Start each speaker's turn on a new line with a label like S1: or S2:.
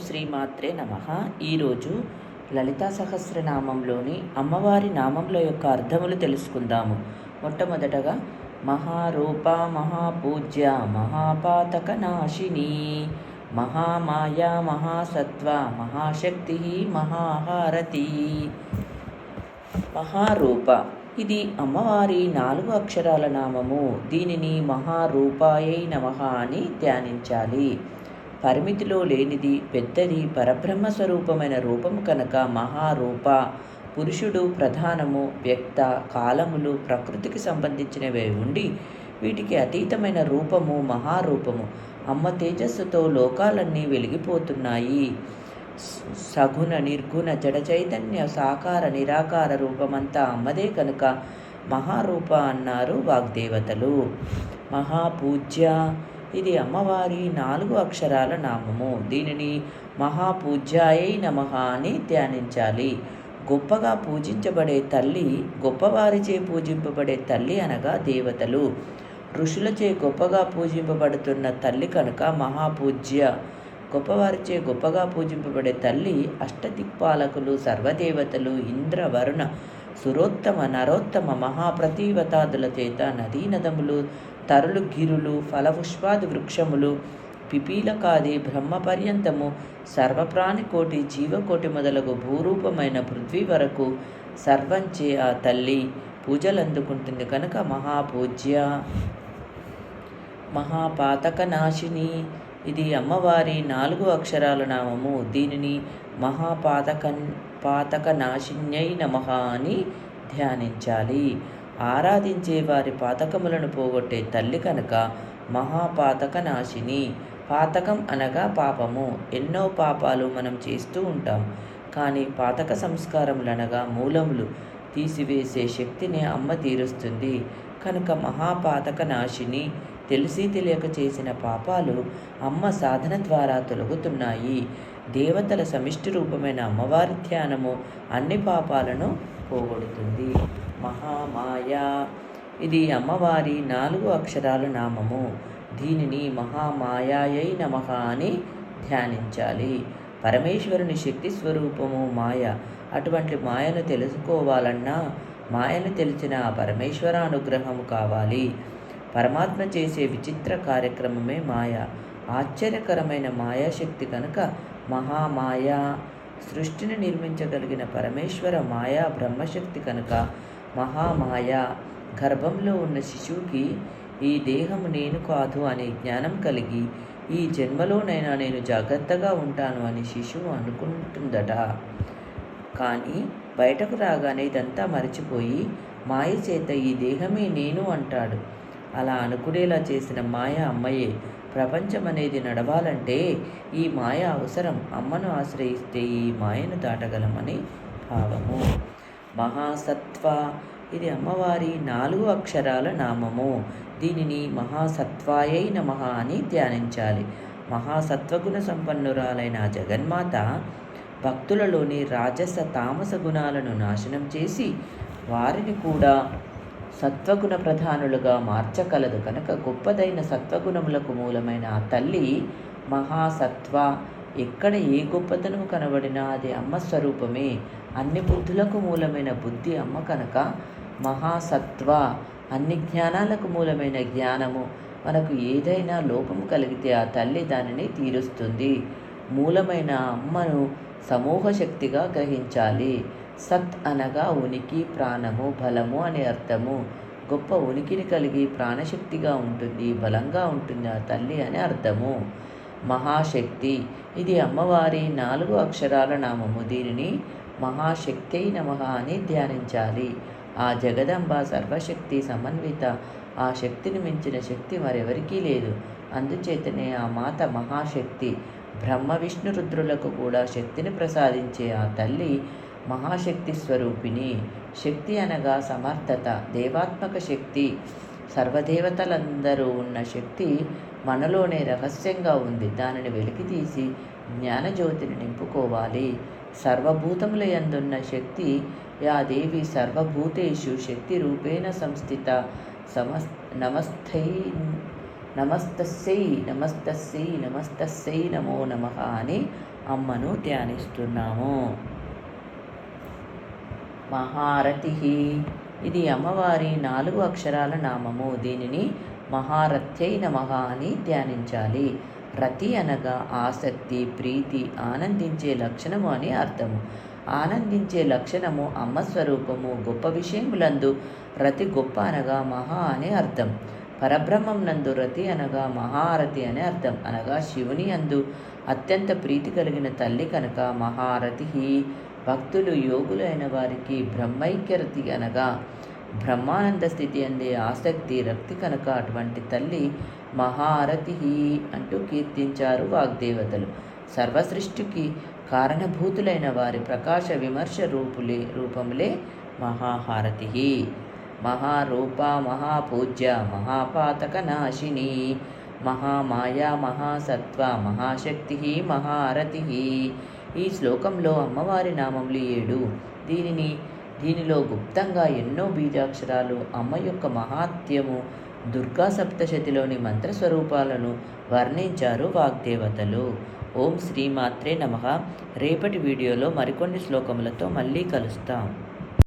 S1: శ్రీమాత్రే నమ. ఈరోజు లలితా సహస్రనామంలోని అమ్మవారి నామముల యొక్క అర్థములు తెలుసుకుందాము. మొట్టమొదటగా మహారూప మహాపూజ్య మహాపాతక నాశిని మహామాయ మహాసత్వ మహాశక్తి మహాహారతి. మహారూప. ఇది అమ్మవారి నాలుగు అక్షరాల నామము. దీనిని మహారూపాయై నమః అని ధ్యానించాలి. పరిమితిలో లేనిది పెద్దది పరబ్రహ్మ స్వరూపమైన రూపము కనుక మహారూప పురుషుడు ప్రధానము వ్యక్త కాలములు ప్రకృతికి సంబంధించినవే ఉండి వీటికి అతీతమైన రూపము మహారూపము అమ్మ తేజస్సుతో లోకాలన్నీ వెలిగిపోతున్నాయి. సగుణ నిర్గుణ జడ చైతన్య సాకార నిరాకార రూపమంతా అమ్మదే కనుక మహారూప అన్నారు వాగ్దేవతలు. మహాపూజ్య ఇది అమ్మవారి నాలుగు అక్షరాల నామము. దీనిని మహాపూజ్యాయై నమ అని ధ్యానించాలి. గొప్పగా పూజించబడే తల్లి గొప్పవారిచే పూజింపబడే తల్లి అనగా దేవతలు. ఋషులచే గొప్పగా పూజింపబడుతున్న తల్లి కనుక మహాపూజ్య. గొప్పవారిచే గొప్పగా పూజింపబడే తల్లి అష్టదిక్పాలకులు సర్వదేవతలు ఇంద్ర వరుణ సురోత్తమ నరోత్తమ మహాప్రతీవతాదుల చేత నదీ నదములు తరులు గిరులు ఫలపుష్పాది వృక్షములు పిపీలకాది బ్రహ్మ పర్యంతము సర్వప్రాణికోటి జీవకోటి మొదలగు భూరూపమైన పృథ్వీ వరకు సర్వంచే ఆ తల్లి పూజలు అందుకుంటుంది కనుక మహాపూజ్య. మహాపాతక నాశిని ఇది అమ్మవారి నాలుగు అక్షరాల నామము. దీనిని మహాపాతక పాతక నాశిన్యై నమ అని ధ్యానించాలి. ఆరాధించే వారి పాతకములను పోగొట్టే తల్లి కనుక మహాపాతక నాశిని పాతకం అనగా పాపము. ఎన్నో పాపాలు మనం చేస్తూ ఉంటాం. కానీ పాతక సంస్కారములనగా మూలములు తీసివేసే శక్తిని అమ్మ తీరుస్తుంది. కనుక మహాపాతక నాశిని తెలిసి తెలియక చేసిన పాపాలు అమ్మ సాధన ద్వారా తొలగుతున్నాయి. దేవతల సమిష్టి రూపమైన అమ్మవారి ధ్యానము అన్ని పాపాలను పోగొడుతుంది. మహామాయ. ఇది అమ్మవారి నాలుగు అక్షరాల నామము. దీనిని మహామాయాయై నమ అని ధ్యానించాలి. పరమేశ్వరుని శక్తి స్వరూపము మాయ. అటువంటి మాయను తెలుసుకోవాలన్నా మాయను తెలిసిన పరమేశ్వర అనుగ్రహము కావాలి. పరమాత్మ చేసే విచిత్ర కార్యక్రమమే మాయ. ఆశ్చర్యకరమైన మాయాశక్తి కనుక మహామాయ. సృష్టిని నిర్మించగలిగిన పరమేశ్వర మాయా బ్రహ్మశక్తి కనుక మహామాయ. గర్భంలో ఉన్న శిశువుకి ఈ దేహము నేను కాదు అనే జ్ఞానం కలిగి ఈ జన్మలోనైనా నేను జాగ్రత్తగా ఉంటాను అని శిశువు అనుకుంటుందట. కానీ బయటకు రాగానే ఇదంతా మర్చిపోయి మాయ చేత ఈ దేహమే నేను అంటాడు. అలా అనుకునేలా చేసిన మాయ అమ్మయే ప్రపంచం అనేది నడవాలంటే ఈ మాయ అవసరం. అమ్మను ఆశ్రయిస్తే ఈ మాయను దాటగలమని భావము. మహాసత్వ ఇది అమ్మవారి నాలుగు అక్షరాల నామము. దీనిని మహాసత్వాయై నమ అని ధ్యానించాలి. మహాసత్వగుణ సంపన్నురాలైన జగన్మాత భక్తులలోని రాజస తామస గుణాలను నాశనం చేసి వారిని కూడా సత్వగుణ ప్రధానులుగా మార్చగలదు కనుక గొప్పదైన సత్వగుణములకు మూలమైన ఆ తల్లి మహాసత్వ. ఎక్కడ ఏ గొప్పతనము కనబడినా అది అమ్మ స్వరూపమే. అన్ని బుద్ధులకు మూలమైన బుద్ధి అమ్మ కనుక మహాసత్వ. అన్ని జ్ఞానాలకు మూలమైన జ్ఞానము. మనకు ఏదైనా లోపము కలిగితే ఆ తల్లి దానిని తీరుస్తుంది. మూలమైన అమ్మను సమూహ శక్తిగా గ్రహించాలి. సత్ అనగా ఉనికి ప్రాణము బలము అనే అర్థము. గొప్ప ఉనికిని కలిగి ప్రాణశక్తిగా ఉంటుంది బలంగా ఉంటుంది ఆ తల్లి అని అర్థము. మహాశక్తి. ఇది అమ్మవారి నాలుగు అక్షరాల నామము. దీనిని మహాశక్తి నమ అని ధ్యానించాలి. ఆ జగదంబ సర్వశక్తి సమన్విత. ఆ శక్తిని మించిన శక్తి మరెవరికీ లేదు. అందుచేతనే ఆ మాత మహాశక్తి. బ్రహ్మ విష్ణు రుద్రులకు కూడా శక్తిని ప్రసాదించే ఆ తల్లి మహాశక్తి స్వరూపిణి. శక్తి అనగా సమర్థత దేవాత్మక శక్తి. సర్వదేవతలందరూ ఉన్న శక్తి మనలోనే రహస్యంగా ఉంది. దానిని వెలికితీసి జ్ఞానజ్యోతిని నింపుకోవాలి. సర్వభూతముల యందున్న శక్తి యా దేవి సర్వభూతేషు శక్తి రూపేణ సంస్థిత సమస్ నమస్థై నమస్తస్సై నమస్తస్సై నమస్తస్సై నమో నమ అని అమ్మను ధ్యానిస్తున్నాము. మహారతి. ఇది అమ్మవారి నాలుగు అక్షరాల నామము. దీనిని మహారథ్యై నమ అని ధ్యానించాలి. రతి అనగా ఆసక్తి ప్రీతి ఆనందించే లక్షణము అని అర్థము. ఆనందించే లక్షణము అమ్మ స్వరూపము గొప్ప విషయములందు రతి గొప్ప అనగా మహా అని అర్థం. పరబ్రహ్మం నందు రతి అనగా మహారథి అని అర్థం. అనగా శివుని అందు అత్యంత ప్రీతి కలిగిన తల్లి కనుక మహారథి భక్తులు యోగులైన వారికి బ్రహ్మైక్యరతి అనగా బ్రహ్మానంద స్థితి అందే ఆసక్తి రక్తి కనుక అటువంటి తల్లి మహారథి అంటూ కీర్తించారు వాగ్దేవతలు. సర్వసృష్టికి కారణభూతులైన వారి ప్రకాశ విమర్శ రూపులే రూపములే మహాహారతి. మహారూప మహాపూజ్య మహాపాతక నాశిని మహామాయా మహాసత్వ మహాశక్తి మహారతి ఈ శ్లోకంలో అమ్మవారి నామములు ఏడు. దీనిని దీనిలో గుప్తంగా ఎన్నో బీజాక్షరాలు అమ్మ యొక్క మహాత్యము దుర్గా సప్తశతిలోని మంత్రస్వరూపాలను వర్ణించారు వాగ్దేవతలు. ఓం శ్రీమాత్రే నమ. రేపటి వీడియోలో మరికొన్ని శ్లోకములతో మళ్ళీ కలుస్తాం.